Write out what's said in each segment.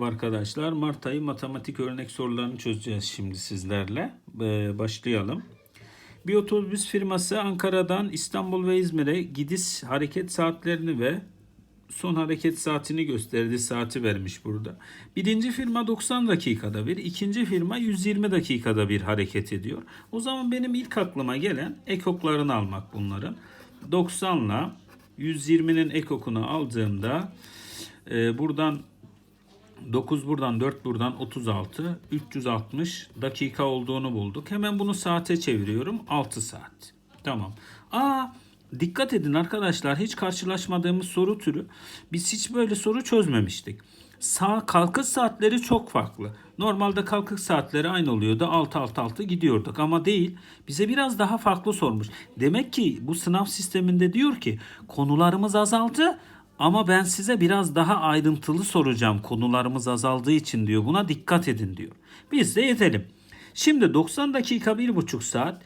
Arkadaşlar Mart ayı matematik örnek sorularını çözeceğiz şimdi sizlerle. Ee, başlayalım. Bir otobüs firması Ankara'dan İstanbul ve İzmir'e gidiş hareket saatlerini ve son hareket saatini gösterdi. Saati vermiş burada. Birinci firma 90 dakikada bir, ikinci firma 120 dakikada bir hareket ediyor. O zaman benim ilk aklıma gelen ekoklarını almak bunların. 90 ile 120'nin ekokunu aldığımda e, buradan 9 buradan 4 buradan 36 360 dakika olduğunu bulduk. Hemen bunu saate çeviriyorum. 6 saat. Tamam. Aa dikkat edin arkadaşlar hiç karşılaşmadığımız soru türü. Biz hiç böyle soru çözmemiştik. Sağ kalkış saatleri çok farklı. Normalde kalkış saatleri aynı oluyordu. 6 6 6 gidiyorduk ama değil. Bize biraz daha farklı sormuş. Demek ki bu sınav sisteminde diyor ki konularımız azaldı ama ben size biraz daha ayrıntılı soracağım konularımız azaldığı için diyor. Buna dikkat edin diyor. Biz de yetelim. Şimdi 90 dakika 1,5 saat,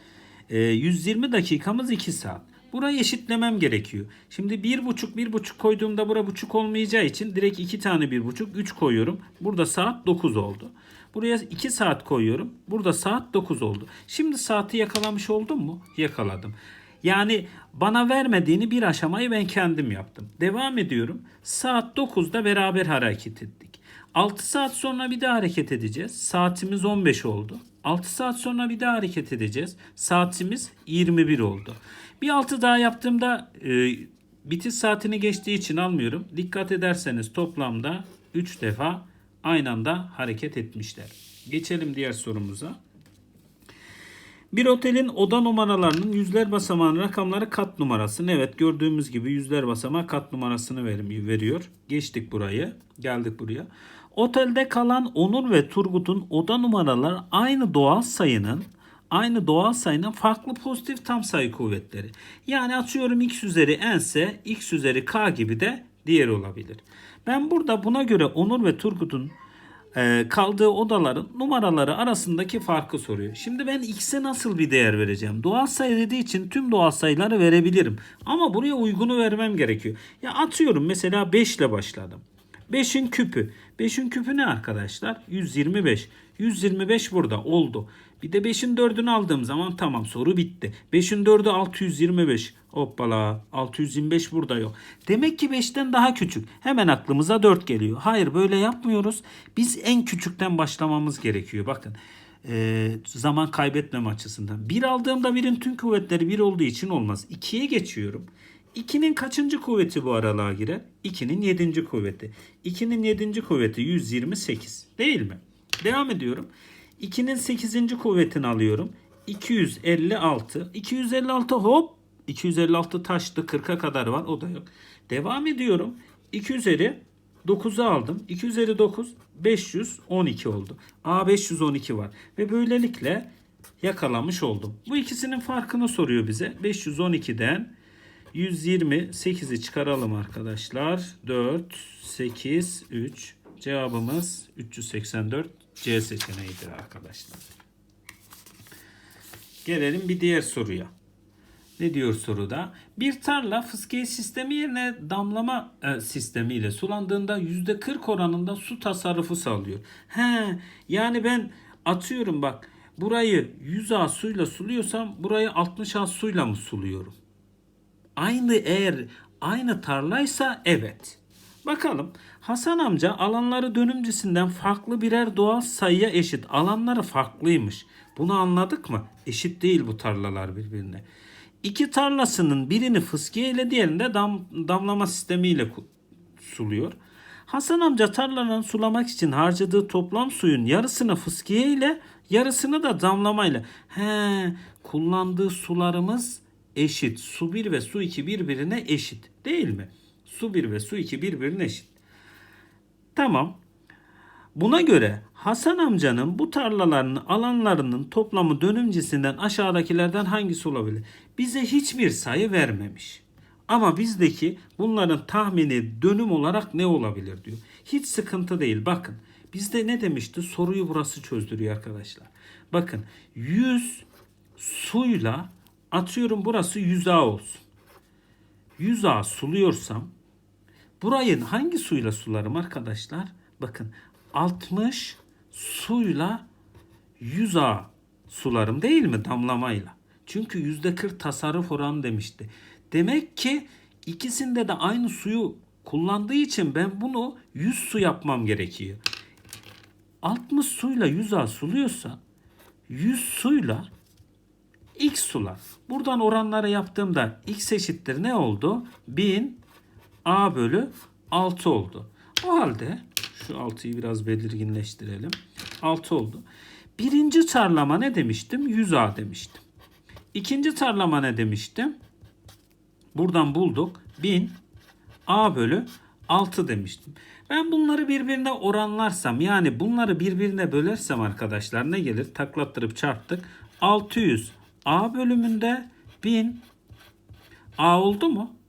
e, 120 dakikamız 2 saat. Burayı eşitlemem gerekiyor. Şimdi 1,5 1,5 koyduğumda bura buçuk olmayacağı için direkt 2 tane 1,5 3 koyuyorum. Burada saat 9 oldu. Buraya 2 saat koyuyorum. Burada saat 9 oldu. Şimdi saati yakalamış oldum mu? Yakaladım. Yani bana vermediğini bir aşamayı ben kendim yaptım. Devam ediyorum. Saat 9'da beraber hareket ettik. 6 saat sonra bir daha hareket edeceğiz. Saatimiz 15 oldu. 6 saat sonra bir daha hareket edeceğiz. Saatimiz 21 oldu. Bir 6 daha yaptığımda e, bitiş saatini geçtiği için almıyorum. Dikkat ederseniz toplamda 3 defa aynı anda hareket etmişler. Geçelim diğer sorumuza. Bir otelin oda numaralarının yüzler basamağının rakamları kat numarasını evet gördüğümüz gibi yüzler basamağı kat numarasını veriyor. Geçtik burayı. Geldik buraya. Otelde kalan Onur ve Turgut'un oda numaraları aynı doğal sayının aynı doğal sayının farklı pozitif tam sayı kuvvetleri. Yani atıyorum x üzeri n ise x üzeri k gibi de diğer olabilir. Ben burada buna göre Onur ve Turgut'un kaldığı odaların numaraları arasındaki farkı soruyor. Şimdi ben x'e nasıl bir değer vereceğim? Doğal sayı dediği için tüm doğal sayıları verebilirim. Ama buraya uygunu vermem gerekiyor. Ya atıyorum mesela 5 ile başladım. 5'in küpü. 5'in küpü ne arkadaşlar? 125. 125 burada oldu. Bir de 5'in 4'ünü aldığım zaman tamam soru bitti. 5'in 4'ü 625. Hoppala 625 burada yok. Demek ki 5'ten daha küçük. Hemen aklımıza 4 geliyor. Hayır böyle yapmıyoruz. Biz en küçükten başlamamız gerekiyor. Bakın e, zaman kaybetmem açısından. 1 aldığımda birin tüm kuvvetleri 1 olduğu için olmaz. 2'ye geçiyorum. 2'nin kaçıncı kuvveti bu aralığa girer? 2'nin 7. kuvveti. 2'nin 7. kuvveti 128 değil mi? Devam ediyorum. 2'nin 8. kuvvetini alıyorum. 256. 256 hop 256 taştı 40'a kadar var o da yok. Devam ediyorum. 2 üzeri 9'u aldım. 2 üzeri 9 512 oldu. A 512 var. Ve böylelikle yakalamış oldum. Bu ikisinin farkını soruyor bize. 512'den 128'i çıkaralım arkadaşlar. 4, 8, 3. Cevabımız 384 C seçeneğidir arkadaşlar. Gelelim bir diğer soruya. Ne diyor soruda? Bir tarla fıskiye sistemi yerine damlama e, sistemiyle sulandığında %40 oranında su tasarrufu sağlıyor. He, yani ben atıyorum bak burayı 100 A suyla suluyorsam burayı 60 A suyla mı suluyorum? Aynı eğer aynı tarlaysa evet. Bakalım Hasan amca alanları dönümcüsünden farklı birer doğal sayıya eşit. Alanları farklıymış. Bunu anladık mı? Eşit değil bu tarlalar birbirine. İki tarlasının birini fıskiye ile diğerini de dam, damlama sistemiyle suluyor. Hasan amca tarlalarını sulamak için harcadığı toplam suyun yarısını fıskiye ile yarısını da damlamayla. He, kullandığı sularımız eşit. Su 1 ve su 2 birbirine eşit. Değil mi? Su 1 ve su 2 birbirine eşit. Tamam. Buna göre Hasan amcanın bu tarlalarının alanlarının toplamı dönümcesinden aşağıdakilerden hangisi olabilir? Bize hiçbir sayı vermemiş. Ama bizdeki bunların tahmini dönüm olarak ne olabilir diyor. Hiç sıkıntı değil. Bakın bizde ne demişti? Soruyu burası çözdürüyor arkadaşlar. Bakın 100 suyla atıyorum burası 100 A olsun. 100 A suluyorsam burayı hangi suyla sularım arkadaşlar? Bakın 60 suyla 100 A sularım değil mi damlamayla? Çünkü yüzde 40 tasarruf oranı demişti. Demek ki ikisinde de aynı suyu kullandığı için ben bunu 100 su yapmam gerekiyor. 60 suyla 100 A suluyorsa 100 suyla x sular. Buradan oranları yaptığımda x eşittir ne oldu? 1000 a bölü 6 oldu. O halde şu 6'yı biraz belirginleştirelim. 6 oldu. Birinci tarlama ne demiştim? 100a demiştim. İkinci tarlama ne demiştim? Buradan bulduk. 1000 a bölü 6 demiştim. Ben bunları birbirine oranlarsam yani bunları birbirine bölersem arkadaşlar ne gelir? Taklattırıp çarptık. 600 a bölümünde 1000 a oldu mu?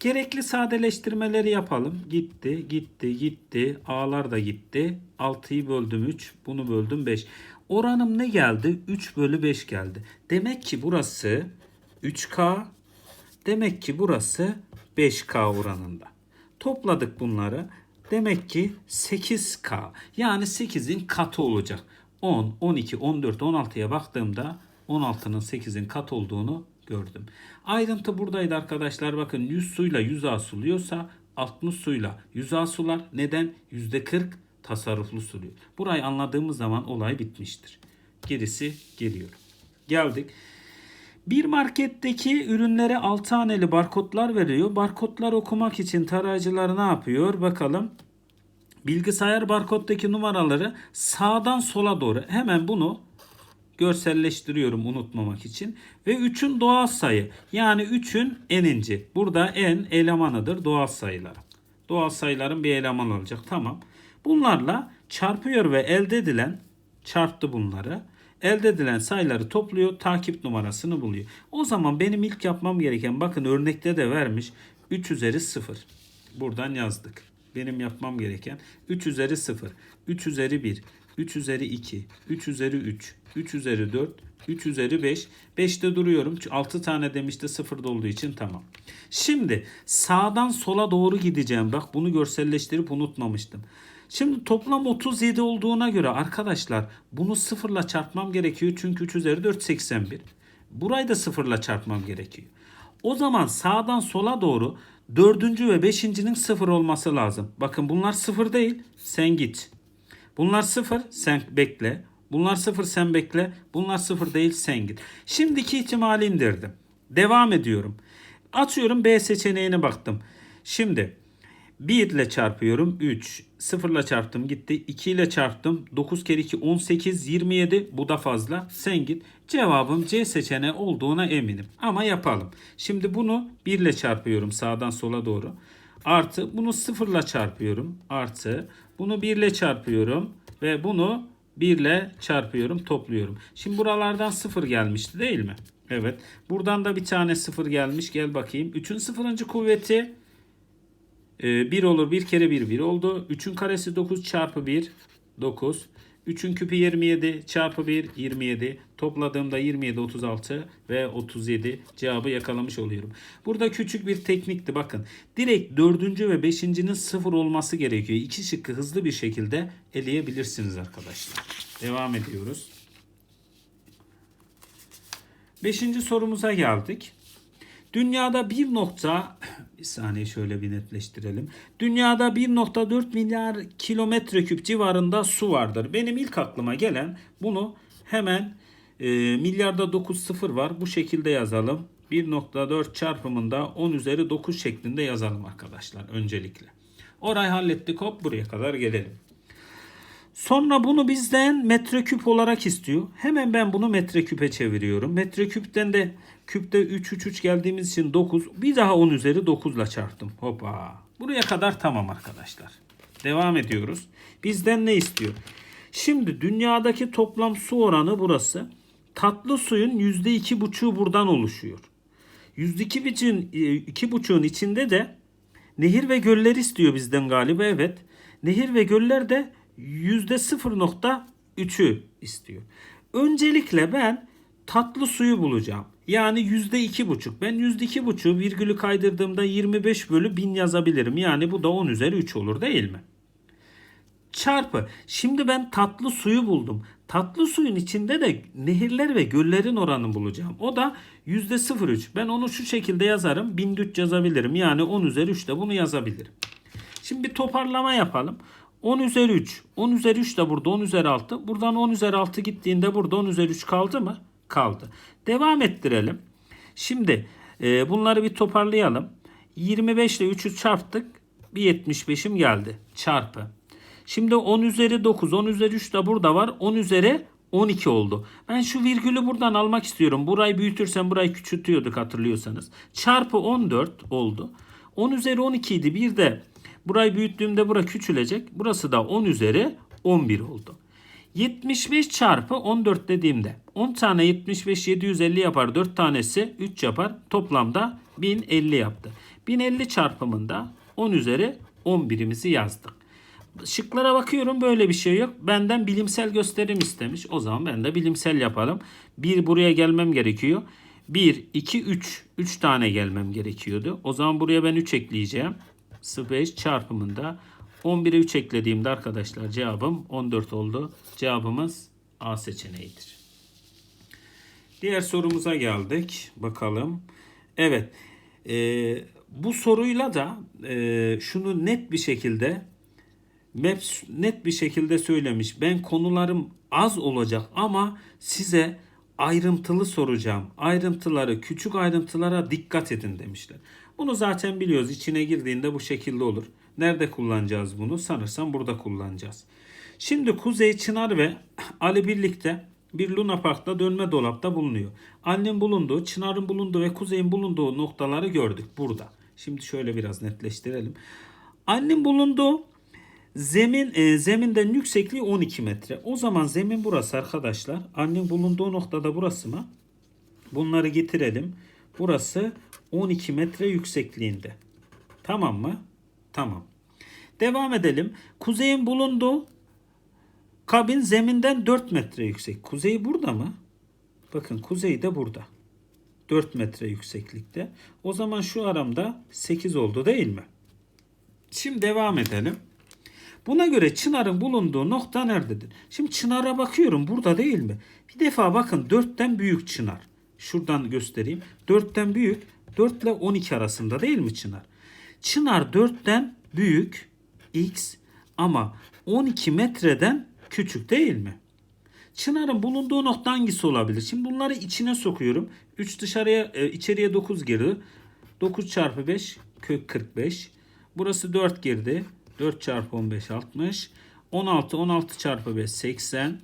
Gerekli sadeleştirmeleri yapalım. Gitti, gitti, gitti. A'lar da gitti. 6'yı böldüm 3. Bunu böldüm 5. Oranım ne geldi? 3 bölü 5 geldi. Demek ki burası 3K. Demek ki burası 5K oranında. Topladık bunları. Demek ki 8K. Yani 8'in katı olacak. 10, 12, 14, 16'ya baktığımda 16'nın 8'in kat olduğunu gördüm. Ayrıntı buradaydı arkadaşlar. Bakın 100 suyla 100 A suluyorsa 60 suyla 100 A sular. Neden? %40 tasarruflu suluyor. Burayı anladığımız zaman olay bitmiştir. Gerisi geliyor. Geldik. Bir marketteki ürünlere 6 haneli barkodlar veriyor. Barkodlar okumak için tarayıcılar ne yapıyor? Bakalım. Bilgisayar barkoddaki numaraları sağdan sola doğru. Hemen bunu görselleştiriyorum unutmamak için. Ve 3'ün doğal sayı. Yani 3'ün eninci. Burada en elemanıdır doğal sayılar. Doğal sayıların bir eleman olacak. Tamam. Bunlarla çarpıyor ve elde edilen çarptı bunları. Elde edilen sayıları topluyor, takip numarasını buluyor. O zaman benim ilk yapmam gereken bakın örnekte de vermiş 3 üzeri 0. Buradan yazdık. Benim yapmam gereken 3 üzeri 0, 3 üzeri 1, 3 üzeri 2, 3 üzeri 3, 3 üzeri 4, 3 üzeri 5. 5'te duruyorum. 6 tane demişti sıfırda olduğu için tamam. Şimdi sağdan sola doğru gideceğim. Bak bunu görselleştirip unutmamıştım. Şimdi toplam 37 olduğuna göre arkadaşlar bunu sıfırla çarpmam gerekiyor. Çünkü 3 üzeri 4 81. Burayı da sıfırla çarpmam gerekiyor. O zaman sağdan sola doğru dördüncü ve beşincinin sıfır olması lazım. Bakın bunlar sıfır değil. Sen git. Bunlar sıfır sen bekle. Bunlar sıfır sen bekle. Bunlar sıfır değil sen git. Şimdiki ihtimali indirdim. Devam ediyorum. Atıyorum B seçeneğine baktım. Şimdi 1 ile çarpıyorum 3. 0 ile çarptım gitti. 2 ile çarptım. 9 kere 2 18 27 bu da fazla. Sen git. Cevabım C seçeneği olduğuna eminim. Ama yapalım. Şimdi bunu 1 ile çarpıyorum sağdan sola doğru. Artı bunu 0 ile çarpıyorum. Artı bunu 1 ile çarpıyorum. Ve bunu 1 ile çarpıyorum topluyorum. Şimdi buralardan 0 gelmişti değil mi? Evet. Buradan da bir tane 0 gelmiş. Gel bakayım. 3'ün 0. kuvveti 1 olur. 1 kere 1 1 oldu. 3'ün karesi 9 çarpı 1 9. 3'ün küpü 27 çarpı 1 27. Topladığımda 27 36 ve 37 cevabı yakalamış oluyorum. Burada küçük bir teknikti bakın. Direkt 4. ve 5.'nin 0 olması gerekiyor. İki şıkkı hızlı bir şekilde eleyebilirsiniz arkadaşlar. Devam ediyoruz. Beşinci sorumuza geldik. Dünyada bir nokta bir saniye şöyle bir netleştirelim. Dünyada 1.4 milyar kilometre küp civarında su vardır. Benim ilk aklıma gelen bunu hemen e, milyarda 9 sıfır var. Bu şekilde yazalım. 1.4 çarpımında 10 üzeri 9 şeklinde yazalım arkadaşlar öncelikle. Orayı hallettik hop buraya kadar gelelim. Sonra bunu bizden metreküp olarak istiyor. Hemen ben bunu metreküpe çeviriyorum. Metreküpten de küpte 3 3 3 geldiğimiz için 9. Bir daha 10 üzeri 9 ile çarptım. Hoppa. Buraya kadar tamam arkadaşlar. Devam ediyoruz. Bizden ne istiyor? Şimdi dünyadaki toplam su oranı burası. Tatlı suyun %2,5'u buradan oluşuyor. %2,5'un iki buçuğun içinde de nehir ve göller istiyor bizden galiba evet. Nehir ve göller de %0.3'ü istiyor. Öncelikle ben tatlı suyu bulacağım. Yani %2,5. Ben %2,5 virgülü kaydırdığımda 25 bölü 1000 yazabilirim. Yani bu da 10 üzeri 3 olur değil mi? çarpı. Şimdi ben tatlı suyu buldum. Tatlı suyun içinde de nehirler ve göllerin oranını bulacağım. O da %03. Ben onu şu şekilde yazarım. 1003 yazabilirim. Yani 10 üzeri 3 de bunu yazabilirim. Şimdi bir toparlama yapalım. 10 üzeri 3. 10 üzeri 3 de burada 10 üzeri 6. Buradan 10 üzeri 6 gittiğinde burada 10 üzeri 3 kaldı mı? Kaldı. Devam ettirelim. Şimdi e, bunları bir toparlayalım. 25 ile 3'ü çarptık. Bir 75'im geldi. Çarpı. Şimdi 10 üzeri 9, 10 üzeri 3 de burada var. 10 üzeri 12 oldu. Ben şu virgülü buradan almak istiyorum. Burayı büyütürsem burayı küçültüyorduk hatırlıyorsanız. Çarpı 14 oldu. 10 üzeri 12 idi. Bir de burayı büyüttüğümde bura küçülecek. Burası da 10 üzeri 11 oldu. 75 çarpı 14 dediğimde 10 tane 75 750 yapar. 4 tanesi 3 yapar. Toplamda 1050 yaptı. 1050 çarpımında 10 üzeri 11'imizi yazdık. Şıklara bakıyorum böyle bir şey yok. Benden bilimsel gösterim istemiş. O zaman ben de bilimsel yapalım. Bir buraya gelmem gerekiyor. 1, 2, 3. 3 tane gelmem gerekiyordu. O zaman buraya ben 3 ekleyeceğim. 05 çarpımında 11'e 3 eklediğimde arkadaşlar cevabım 14 oldu. Cevabımız A seçeneğidir. Diğer sorumuza geldik. Bakalım. Evet. Ee, bu soruyla da e, şunu net bir şekilde Maps net bir şekilde söylemiş. Ben konularım az olacak ama size ayrıntılı soracağım. Ayrıntıları, küçük ayrıntılara dikkat edin demişler. Bunu zaten biliyoruz. İçine girdiğinde bu şekilde olur. Nerede kullanacağız bunu? Sanırsam burada kullanacağız. Şimdi Kuzey Çınar ve Ali birlikte bir Luna Park'ta dönme dolapta bulunuyor. Ali'nin bulunduğu, Çınar'ın bulunduğu ve Kuzey'in bulunduğu noktaları gördük burada. Şimdi şöyle biraz netleştirelim. Ali'nin bulunduğu Zemin e, zeminden yüksekliği 12 metre. O zaman zemin burası arkadaşlar. Annenin bulunduğu noktada burası mı? Bunları getirelim. Burası 12 metre yüksekliğinde. Tamam mı? Tamam. Devam edelim. Kuzeyin bulunduğu kabin zeminden 4 metre yüksek. Kuzey burada mı? Bakın kuzey de burada. 4 metre yükseklikte. O zaman şu aramda 8 oldu değil mi? Şimdi devam edelim. Buna göre Çınar'ın bulunduğu nokta nerededir? Şimdi Çınar'a bakıyorum burada değil mi? Bir defa bakın 4'ten büyük Çınar. Şuradan göstereyim. 4'ten büyük 4 ile 12 arasında değil mi Çınar? Çınar 4'ten büyük x ama 12 metreden küçük değil mi? Çınar'ın bulunduğu nokta hangisi olabilir? Şimdi bunları içine sokuyorum. 3 dışarıya e, içeriye 9 girdi. 9 çarpı 5 kök 45. Burası 4 girdi. 4 çarpı 15 60. 16 16 çarpı 5 80.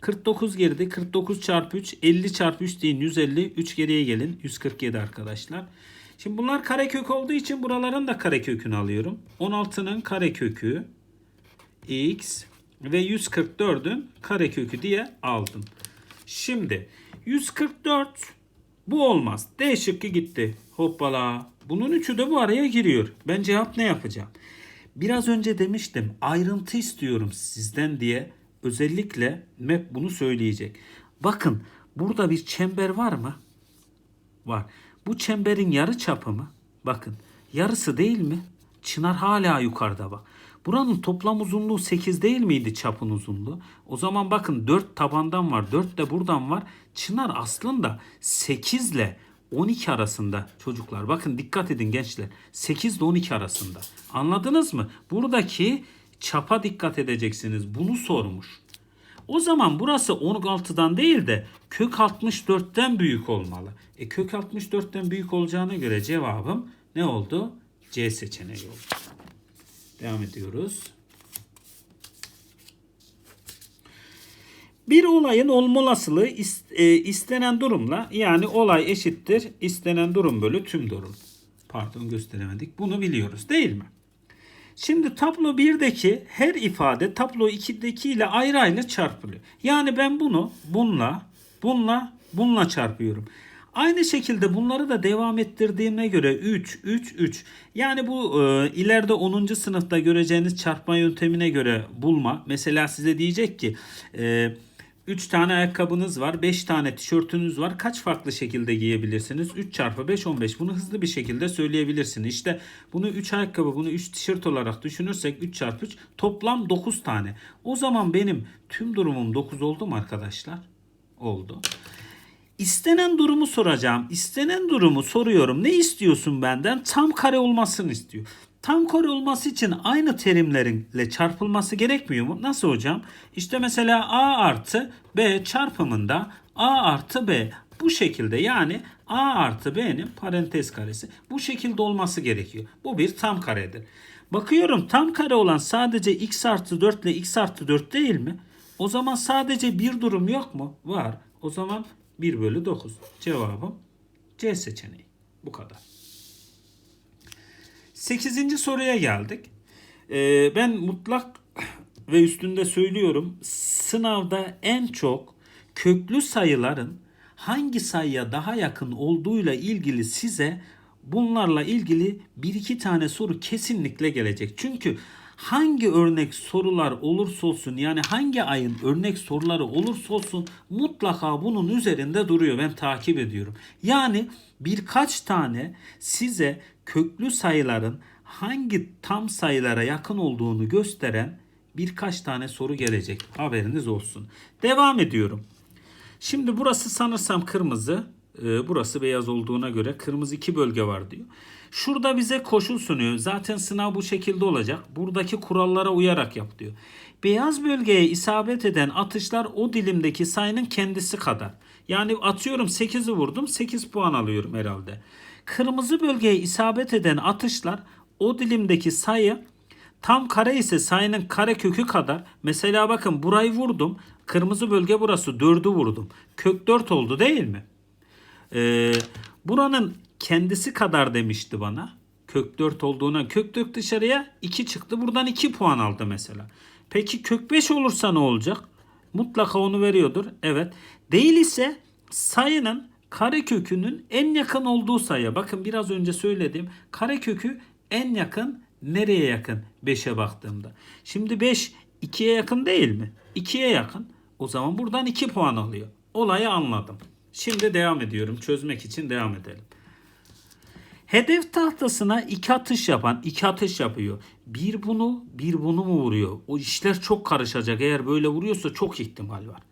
49 girdi. 49 çarpı 3 50 çarpı 3 deyin 150. 3 geriye gelin. 147 arkadaşlar. Şimdi bunlar karekök olduğu için buraların da karekökünü alıyorum. 16'nın karekökü x ve 144'ün karekökü diye aldım. Şimdi 144 bu olmaz. D şıkkı gitti. Hoppala. Bunun üçü de bu araya giriyor. Ben cevap ne yapacağım? Biraz önce demiştim ayrıntı istiyorum sizden diye özellikle map bunu söyleyecek. Bakın burada bir çember var mı? Var. Bu çemberin yarı çapı mı? Bakın yarısı değil mi? Çınar hala yukarıda bak. Buranın toplam uzunluğu 8 değil miydi çapın uzunluğu? O zaman bakın 4 tabandan var 4 de buradan var. Çınar aslında 8 ile 12 arasında çocuklar. Bakın dikkat edin gençler. 8 ile 12 arasında. Anladınız mı? Buradaki çapa dikkat edeceksiniz. Bunu sormuş. O zaman burası 16'dan değil de kök 64'ten büyük olmalı. E kök 64'ten büyük olacağına göre cevabım ne oldu? C seçeneği oldu. Devam ediyoruz. Bir olayın olma olasılığı e, istenen durumla yani olay eşittir istenen durum bölü tüm durum. Pardon gösteremedik. Bunu biliyoruz değil mi? Şimdi tablo 1'deki her ifade tablo 2'deki ile ayrı ayrı çarpılıyor. Yani ben bunu bununla, bununla, bununla çarpıyorum. Aynı şekilde bunları da devam ettirdiğime göre 3, 3, 3. Yani bu e, ileride 10. sınıfta göreceğiniz çarpma yöntemine göre bulma. Mesela size diyecek ki e, 3 tane ayakkabınız var, 5 tane tişörtünüz var. Kaç farklı şekilde giyebilirsiniz? 3 çarpı 5 15. Bunu hızlı bir şekilde söyleyebilirsiniz. İşte bunu 3 ayakkabı, bunu 3 tişört olarak düşünürsek 3 çarpı 3 toplam 9 tane. O zaman benim tüm durumum 9 oldu mu arkadaşlar? Oldu. İstenen durumu soracağım. İstenen durumu soruyorum. Ne istiyorsun benden? Tam kare olmasını istiyor. Tam kare olması için aynı terimlerinle çarpılması gerekmiyor mu? Nasıl hocam? İşte mesela A artı B çarpımında A artı B bu şekilde yani A artı B'nin parantez karesi bu şekilde olması gerekiyor. Bu bir tam karedir. Bakıyorum tam kare olan sadece x artı 4 ile x artı 4 değil mi? O zaman sadece bir durum yok mu? Var. O zaman 1 bölü 9. Cevabım C seçeneği. Bu kadar. 8. soruya geldik. Ee, ben mutlak ve üstünde söylüyorum. Sınavda en çok köklü sayıların hangi sayıya daha yakın olduğuyla ilgili size bunlarla ilgili bir iki tane soru kesinlikle gelecek. Çünkü hangi örnek sorular olursa olsun yani hangi ayın örnek soruları olursa olsun mutlaka bunun üzerinde duruyor. Ben takip ediyorum. Yani birkaç tane size köklü sayıların hangi tam sayılara yakın olduğunu gösteren birkaç tane soru gelecek. Haberiniz olsun. Devam ediyorum. Şimdi burası sanırsam kırmızı. E, Burası beyaz olduğuna göre kırmızı iki bölge var diyor. Şurada bize koşul sunuyor. Zaten sınav bu şekilde olacak. Buradaki kurallara uyarak yap diyor. Beyaz bölgeye isabet eden atışlar o dilimdeki sayının kendisi kadar. Yani atıyorum 8'i vurdum 8 puan alıyorum herhalde. Kırmızı bölgeye isabet eden atışlar o dilimdeki sayı Tam kare ise sayının kare kökü kadar. Mesela bakın burayı vurdum. Kırmızı bölge burası. 4'ü vurdum. Kök 4 oldu değil mi? Ee, buranın kendisi kadar demişti bana. Kök 4 olduğuna kök 4 dışarıya 2 çıktı. Buradan 2 puan aldı mesela. Peki kök 5 olursa ne olacak? Mutlaka onu veriyordur. Evet. Değil ise sayının kare kökünün en yakın olduğu sayı. Bakın biraz önce söylediğim kare kökü en yakın nereye yakın 5'e baktığımda. Şimdi 5 2'ye yakın değil mi? 2'ye yakın. O zaman buradan 2 puan alıyor. Olayı anladım. Şimdi devam ediyorum. Çözmek için devam edelim. Hedef tahtasına iki atış yapan iki atış yapıyor. Bir bunu bir bunu mu vuruyor? O işler çok karışacak. Eğer böyle vuruyorsa çok ihtimal var.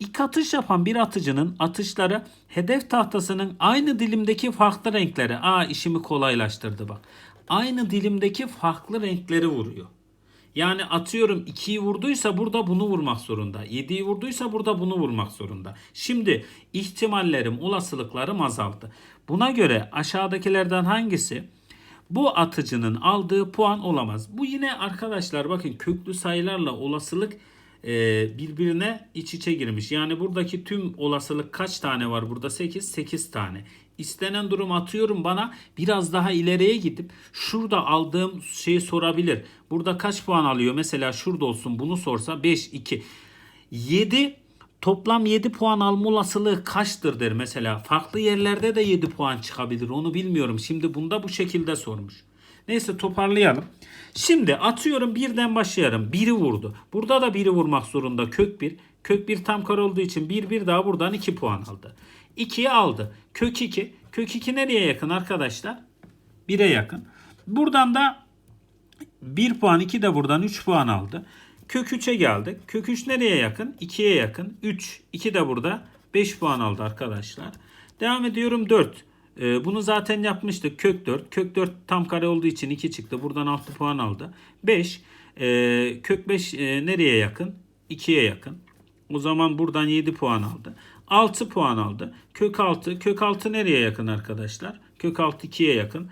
İki atış yapan bir atıcının atışları hedef tahtasının aynı dilimdeki farklı renkleri. Aa işimi kolaylaştırdı bak. Aynı dilimdeki farklı renkleri vuruyor. Yani atıyorum 2'yi vurduysa burada bunu vurmak zorunda. 7'yi vurduysa burada bunu vurmak zorunda. Şimdi ihtimallerim, olasılıklarım azaldı. Buna göre aşağıdakilerden hangisi bu atıcının aldığı puan olamaz? Bu yine arkadaşlar bakın köklü sayılarla olasılık e, birbirine iç içe girmiş. Yani buradaki tüm olasılık kaç tane var burada? 8. 8 tane. İstenen durum atıyorum bana biraz daha ileriye gidip şurada aldığım şeyi sorabilir. Burada kaç puan alıyor? Mesela şurada olsun bunu sorsa 5, 2. 7 toplam 7 puan alma olasılığı kaçtır der mesela. Farklı yerlerde de 7 puan çıkabilir onu bilmiyorum. Şimdi bunda bu şekilde sormuş. Neyse toparlayalım. Şimdi atıyorum birden başlayalım. Biri vurdu. Burada da biri vurmak zorunda. Kök 1. Kök 1 tam kare olduğu için 1 1 daha buradan 2 puan aldı. 2'yi aldı. Kök 2. Kök 2 nereye yakın arkadaşlar? 1'e yakın. Buradan da 1 puan 2 de buradan 3 puan aldı. Kök 3'e geldik. Kök 3 nereye yakın? 2'ye yakın. 3. 2 de burada 5 puan aldı arkadaşlar. Devam ediyorum 4. Ee, bunu zaten yapmıştık. Kök 4. Kök 4 tam kare olduğu için 2 çıktı. Buradan 6 puan aldı. 5. Ee, kök 5 e, nereye yakın? 2'ye yakın. O zaman buradan 7 puan aldı. 6 puan aldı. Kök 6. Kök 6 nereye yakın arkadaşlar? Kök 6 2'ye yakın.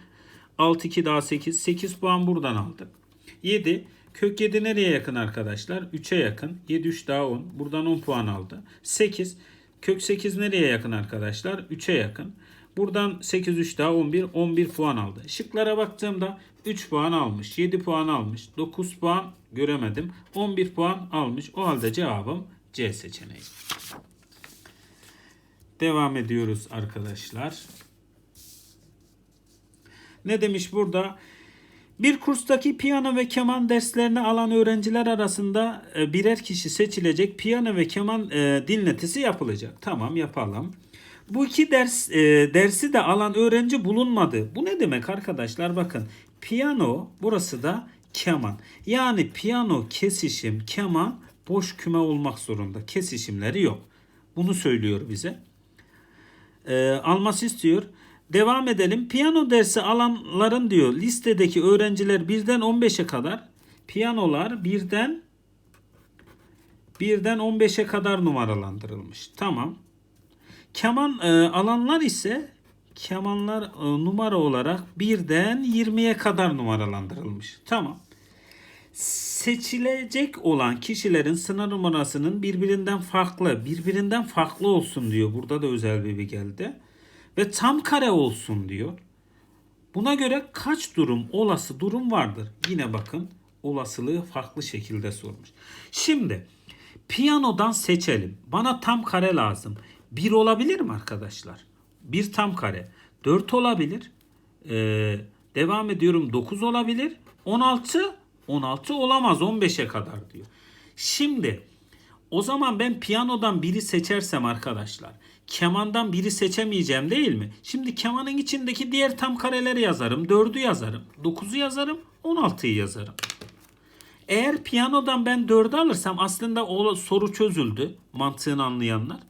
6 2 daha 8. 8 puan buradan aldık. 7. Kök 7 nereye yakın arkadaşlar? 3'e yakın. 7 3 daha 10. Buradan 10 puan aldı. 8. Kök 8 nereye yakın arkadaşlar? 3'e yakın. Buradan 8 3 daha 11. 11 puan aldı. Şıklara baktığımda 3 puan almış. 7 puan almış. 9 puan göremedim. 11 puan almış. O halde cevabım C seçeneği. Devam ediyoruz arkadaşlar. Ne demiş burada? Bir kurstaki piyano ve keman derslerini alan öğrenciler arasında e, birer kişi seçilecek. Piyano ve keman e, dinletisi yapılacak. Tamam yapalım. Bu iki ders e, dersi de alan öğrenci bulunmadı. Bu ne demek arkadaşlar? Bakın piyano burası da keman. Yani piyano, kesişim, keman boş küme olmak zorunda. Kesişimleri yok. Bunu söylüyor bize. E, alması istiyor. Devam edelim. Piyano dersi alanların diyor listedeki öğrenciler birden 15'e kadar piyanolar birden birden 15'e kadar numaralandırılmış. Tamam. Keman e, alanlar ise kemanlar e, numara olarak birden 20'ye kadar numaralandırılmış. Tamam. Seçilecek olan kişilerin sınav numarasının birbirinden farklı, birbirinden farklı olsun diyor. Burada da özel bir geldi. Ve tam kare olsun diyor. Buna göre kaç durum, olası durum vardır? Yine bakın olasılığı farklı şekilde sormuş. Şimdi piyanodan seçelim. Bana tam kare lazım. 1 olabilir mi arkadaşlar? 1 tam kare. 4 olabilir. Ee, devam ediyorum 9 olabilir. 16 16 olamaz 15'e kadar diyor. Şimdi o zaman ben piyanodan biri seçersem arkadaşlar kemandan biri seçemeyeceğim değil mi? Şimdi kemanın içindeki diğer tam kareleri yazarım. 4'ü yazarım. 9'u yazarım. 16'yı yazarım. Eğer piyanodan ben 4'ü alırsam aslında o soru çözüldü. Mantığını anlayanlar.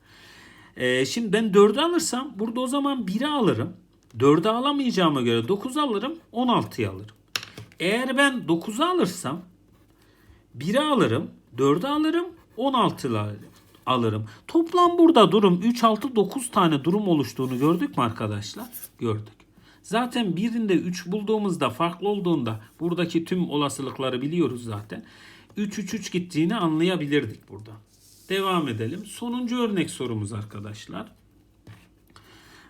Ee, şimdi ben 4'ü alırsam burada o zaman 1'i alırım. 4'ü alamayacağıma göre 9'u alırım. 16'yı alırım. Eğer ben 9'u alırsam 1'i alırım. 4'ü alırım. 16'ı alırım alırım. Toplam burada durum 3, 6, 9 tane durum oluştuğunu gördük mü arkadaşlar? Gördük. Zaten birinde 3 bulduğumuzda farklı olduğunda buradaki tüm olasılıkları biliyoruz zaten. 3, 3, 3 gittiğini anlayabilirdik burada. Devam edelim. Sonuncu örnek sorumuz arkadaşlar.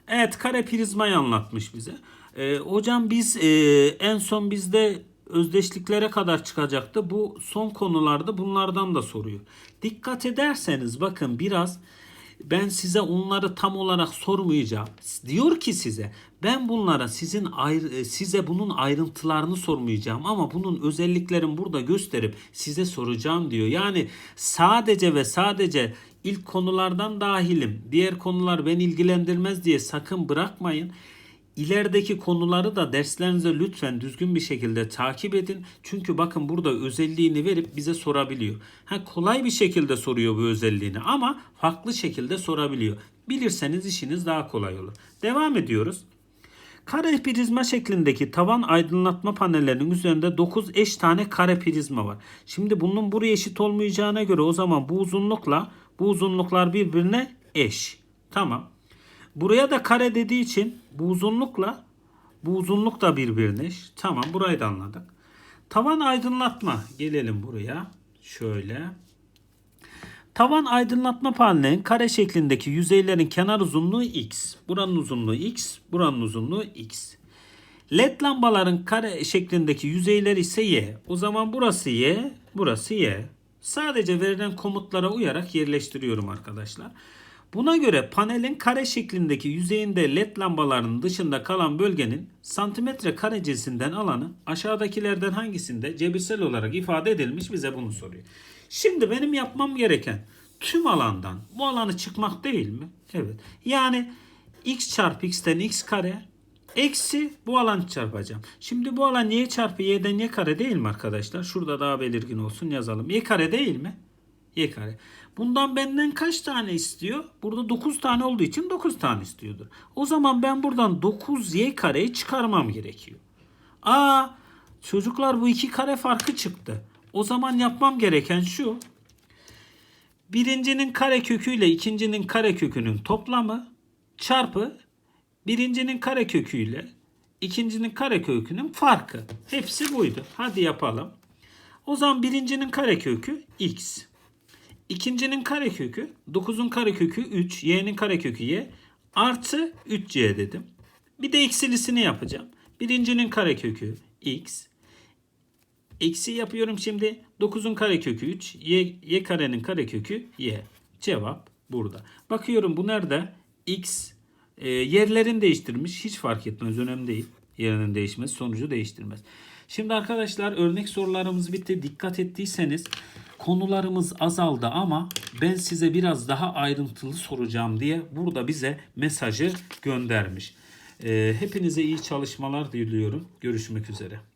Evet kare prizmayı anlatmış bize. Ee, hocam biz e, en son bizde özdeşliklere kadar çıkacaktı. Bu son konularda bunlardan da soruyor. Dikkat ederseniz bakın biraz ben size onları tam olarak sormayacağım. Diyor ki size ben bunlara sizin ayrı, size bunun ayrıntılarını sormayacağım ama bunun özelliklerini burada gösterip size soracağım diyor. Yani sadece ve sadece ilk konulardan dahilim. Diğer konular beni ilgilendirmez diye sakın bırakmayın. İlerideki konuları da derslerinize lütfen düzgün bir şekilde takip edin. Çünkü bakın burada özelliğini verip bize sorabiliyor. Ha, kolay bir şekilde soruyor bu özelliğini ama farklı şekilde sorabiliyor. Bilirseniz işiniz daha kolay olur. Devam ediyoruz. Kare prizma şeklindeki tavan aydınlatma panellerinin üzerinde 9 eş tane kare prizma var. Şimdi bunun buraya eşit olmayacağına göre o zaman bu uzunlukla bu uzunluklar birbirine eş. Tamam. Buraya da kare dediği için bu uzunlukla bu uzunluk da birbirine. Tamam burayı da anladık. Tavan aydınlatma. Gelelim buraya. Şöyle. Tavan aydınlatma panelinin kare şeklindeki yüzeylerin kenar uzunluğu x. Buranın uzunluğu x. Buranın uzunluğu x. LED lambaların kare şeklindeki yüzeyler ise y. O zaman burası y, burası y. Sadece verilen komutlara uyarak yerleştiriyorum arkadaşlar. Buna göre panelin kare şeklindeki yüzeyinde led lambalarının dışında kalan bölgenin santimetre kare cinsinden alanı aşağıdakilerden hangisinde cebirsel olarak ifade edilmiş bize bunu soruyor. Şimdi benim yapmam gereken tüm alandan bu alanı çıkmak değil mi? Evet. Yani x çarpı x'ten x kare eksi bu alan çarpacağım. Şimdi bu alan y çarpı y'den y kare değil mi arkadaşlar? Şurada daha belirgin olsun yazalım. y kare değil mi? y kare. Bundan benden kaç tane istiyor? Burada 9 tane olduğu için 9 tane istiyordur. O zaman ben buradan 9y kareyi çıkarmam gerekiyor. Aa çocuklar bu iki kare farkı çıktı. O zaman yapmam gereken şu. Birincinin kare köküyle ikincinin kare kökünün toplamı çarpı birincinin kare köküyle ikincinin kare kökünün farkı. Hepsi buydu. Hadi yapalım. O zaman birincinin kare kökü x. İkincinin karekökü 9'un karekökü 3, y'nin karekökü y artı 3c dedim. Bir de eksilisini yapacağım. Birincinin karekökü x. Eksi yapıyorum şimdi. 9'un karekökü 3, y, y karenin karekökü y. Cevap burada. Bakıyorum bu nerede? x e, yerlerini değiştirmiş. Hiç fark etmez. Önemli değil. Yerinin değişmesi sonucu değiştirmez. Şimdi arkadaşlar örnek sorularımız bitti. Dikkat ettiyseniz konularımız azaldı ama ben size biraz daha ayrıntılı soracağım diye burada bize mesajı göndermiş. Ee, hepinize iyi çalışmalar diliyorum. Görüşmek üzere.